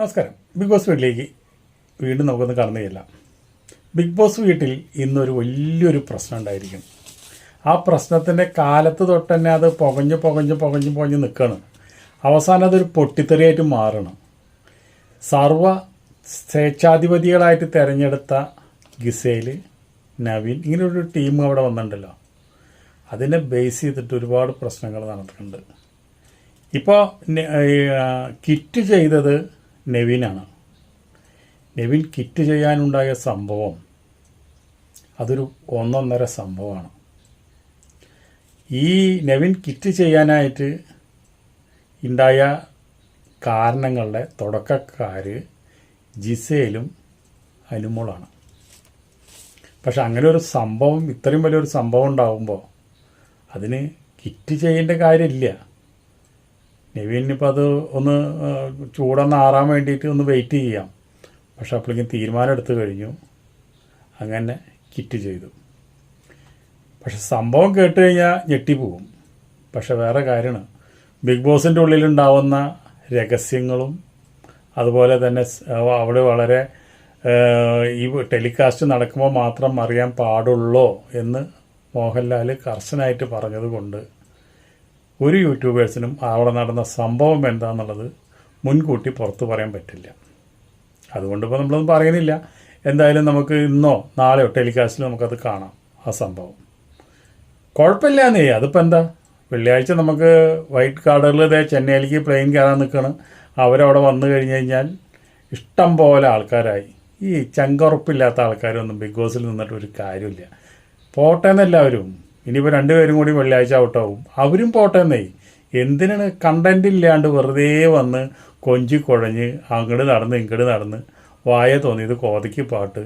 നമസ്കാരം. Big boss വീട്ടിലേക്ക് വീണ്ടും നമുക്കൊന്ന് കടന്നു ചെല്ലാം. ബിഗ് ബോസ് വീട്ടിൽ ഇന്നൊരു വലിയൊരു പ്രശ്നം ഉണ്ടായിരിക്കും. ആ പ്രശ്നത്തിന്റെ കാലത്ത് തൊട്ട് തന്നെ അത് പുകഞ്ഞ് പുകഞ്ഞ് പുകഞ്ഞ് പുകഞ്ഞ് നിൽക്കുകയാണ് അവസാനം അതൊരു പൊട്ടിത്തെറിയായിട്ട് മാറണം. സർവ സ്വേച്ഛാധിപതികളായിട്ട് തിരഞ്ഞെടുത്ത ഗിസേൽ നവീൻ ഇങ്ങനെ ഒരു ടീം അവിടെ വന്നിട്ടുണ്ടല്ലോ. അതിനെ ബേസ് ചെയ്തിട്ട് ഒരുപാട് പ്രശ്നങ്ങൾ നടന്നിട്ടുണ്ട്. ഇപ്പോൾ കിറ്റ് ചെയ്തത് നെവിനാണ്. നെവിൻ കിറ്റ് ചെയ്യാനുണ്ടായ സംഭവം അതൊരു ഒന്നൊന്നര സംഭവമാണ്. ഈ നെവിൻ കിറ്റ് ചെയ്യാനായിട്ട് ഉണ്ടായ കാരണങ്ങളുടെ തുടക്കക്കാർ ജിസയിലും അനുമോളാണ് പക്ഷെ അങ്ങനെ ഒരു സംഭവം ഇത്രയും വലിയൊരു സംഭവം ഉണ്ടാകുമ്പോൾ അതിന് കിറ്റ് ചെയ്യേണ്ട കാര്യമില്ല. നെവിനിപ്പോൾ അത് ഒന്ന് ചൂടൊന്ന് ആറാൻ വേണ്ടിയിട്ട് ഒന്ന് വെയിറ്റ് ചെയ്യാം. പക്ഷെ അപ്പോഴേക്കും തീരുമാനം എടുത്തു കഴിഞ്ഞു. അങ്ങനെ കിറ്റ് ചെയ്തു. പക്ഷെ സംഭവം കേട്ട് കഴിഞ്ഞാൽ ഞെട്ടിപ്പോവും പക്ഷെ വേറെ കാര്യമാണ്. ബിഗ് ബോസിന്റെ ഉള്ളിലുണ്ടാവുന്ന രഹസ്യങ്ങളും അതുപോലെ തന്നെ അവിടെ വളരെ ഈ ടെലികാസ്റ്റ് നടക്കുമ്പോൾ മാത്രം അറിയാൻ പാടുള്ളോ എന്ന് മോഹൻലാൽ കർശനായിട്ട് പറഞ്ഞതുകൊണ്ട് ഒരു യൂട്യൂബേഴ്സിനും അവിടെ നടന്ന സംഭവം എന്താണെന്നുള്ളത് മുൻകൂട്ടി പുറത്തു പറയാൻ പറ്റില്ല. അതുകൊണ്ട് ഇപ്പോൾ നമ്മളൊന്നും പറയുന്നില്ല. എന്തായാലും നമുക്ക് ഇന്നോ നാളെയോ ടെലികാസ്റ്റിൽ നമുക്കത് കാണാം ആ സംഭവം. കുഴപ്പമില്ല എന്നേ അതിപ്പോൾ എന്താ? വെള്ളിയാഴ്ച നമുക്ക് വൈറ്റ് കാർഡുകളിൽ ഇതേ ചെന്നൈയിലേക്ക് പ്ലെയിൻ കയറാൻ നിൽക്കണം. അവരവിടെ വന്നു കഴിഞ്ഞ് കഴിഞ്ഞാൽ ഇഷ്ടം പോലെ ആൾക്കാരായി. ഈ ചങ്കുറപ്പില്ലാത്ത ആൾക്കാരൊന്നും ബിഗ് ബോസിൽ നിന്നിട്ട് ഒരു കാര്യമില്ല. പോട്ടെ എന്നെല്ലാവരും ഇനിയിപ്പോൾ രണ്ടുപേരും കൂടി വെള്ളിയാഴ്ച ഔട്ടാവും. അവരും പോട്ടെ എന്നേ എന്തിനാണ് കണ്ടന്റ് ഇല്ലാണ്ട് വെറുതെ വന്ന് കൊഞ്ചി കുഴഞ്ഞ് അങ്ങോട്ട് നടന്ന് ഇങ്ങോട്ട് നടന്ന് വായ തോന്നിയത് കോതയ്ക്ക് പാട്ട്.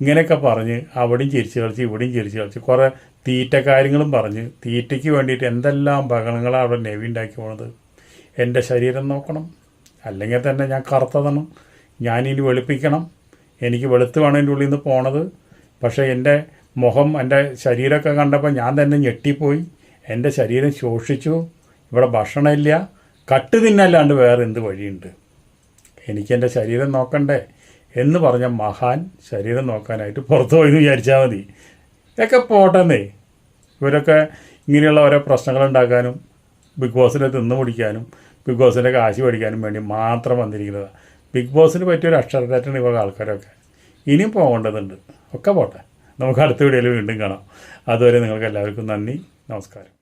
ഇങ്ങനെയൊക്കെ പറഞ്ഞ് അവിടെയും ചിരിച്ച് കളിച്ച് ഇവിടെയും ചിരിച്ച് കളിച്ച് കുറേ തീറ്റ കാര്യങ്ങളും പറഞ്ഞ് തീറ്റയ്ക്ക് വേണ്ടിയിട്ട് എന്തെല്ലാം ബഹളങ്ങളാണ് അവിടെ നെവി ഉണ്ടാക്കി പോണത്. എന്റെ ശരീരം നോക്കണം. അല്ലെങ്കിൽ തന്നെ ഞാൻ കറുത്തതണം. ഞാനിനി വെളുപ്പിക്കണം. എനിക്ക് വെളുത്ത് വേണം എന്റെ ഉള്ളിൽ നിന്ന് പോണത്. പക്ഷേ എന്റെ മുഖം എന്റെ ശരീരമൊക്കെ കണ്ടപ്പോൾ ഞാൻ തന്നെ ഞെട്ടിപ്പോയി. എന്റെ ശരീരം ശോഷിച്ചു. ഇവിടെ ഭക്ഷണമില്ല. കട്ട് തിന്നല്ലാണ്ട് വേറെ എന്ത് വഴിയുണ്ട്? എനിക്കെന്റെ ശരീരം നോക്കണ്ടേ എന്ന് പറഞ്ഞ മഹാൻ ശരീരം നോക്കാനായിട്ട് പുറത്തു പോയി എന്ന് വിചാരിച്ചാൽ മതി. ഇതൊക്കെ പോട്ടെന്നേ. ഇവരൊക്കെ ഇങ്ങനെയുള്ള ഓരോ പ്രശ്നങ്ങൾ ഉണ്ടാക്കാനും ബിഗ് ബോസിനെ തിന്നു പിടിക്കാനും ബിഗ് ബോസിന്റെ കാശ് പഠിക്കാനും വേണ്ടി മാത്രം വന്നിരിക്കുന്നതാണ് ബിഗ് ബോസിന് പറ്റിയൊരു അക്ഷരത്തെറ്റാണ് ഇവ ആൾക്കാരൊക്കെ. ഇനിയും പോകേണ്ടതുണ്ട്. ഒക്കെ പോട്ടെ. നമുക്ക് അടുത്ത വീഡിയോയിൽ വീണ്ടും കാണാം. അതുവരെ നിങ്ങൾക്ക് എല്ലാവർക്കും നന്ദി. നമസ്കാരം.